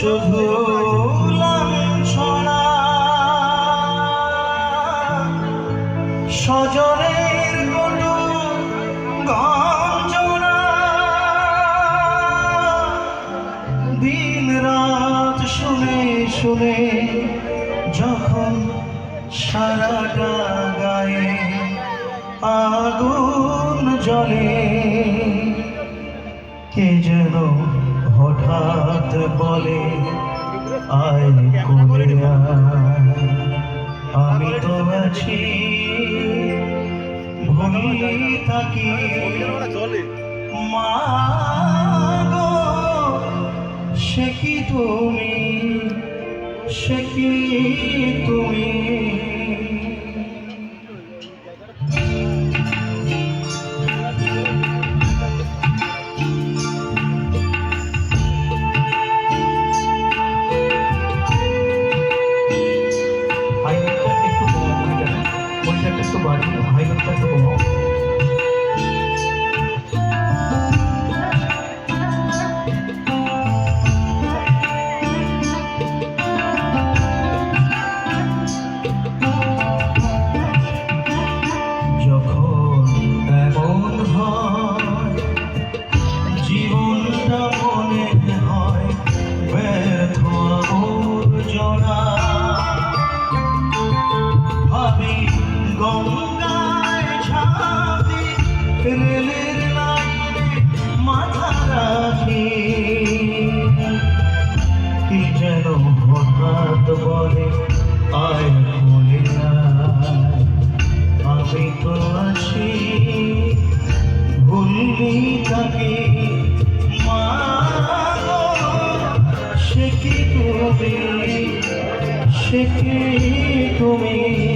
শুধু লাঞ্ছনা সজনের কোনো গঞ্জনা। দিন রাত শুনে শুনে যখন সারাটা গায়ে আগুন জলে কে যেন হঠাৎ বলে, আয় কোলে আমি তো আছি ভূমি থাকি। মা সে কি তুমি? সে কি তুমি? গঙ্গায় সাথে যেন হঠাৎ বলে, আয় মনে আমি তো আছি ভুলবি তাকে মা সে কি সে কি তুমি?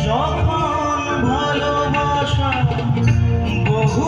যখন ভালোবাসা বহু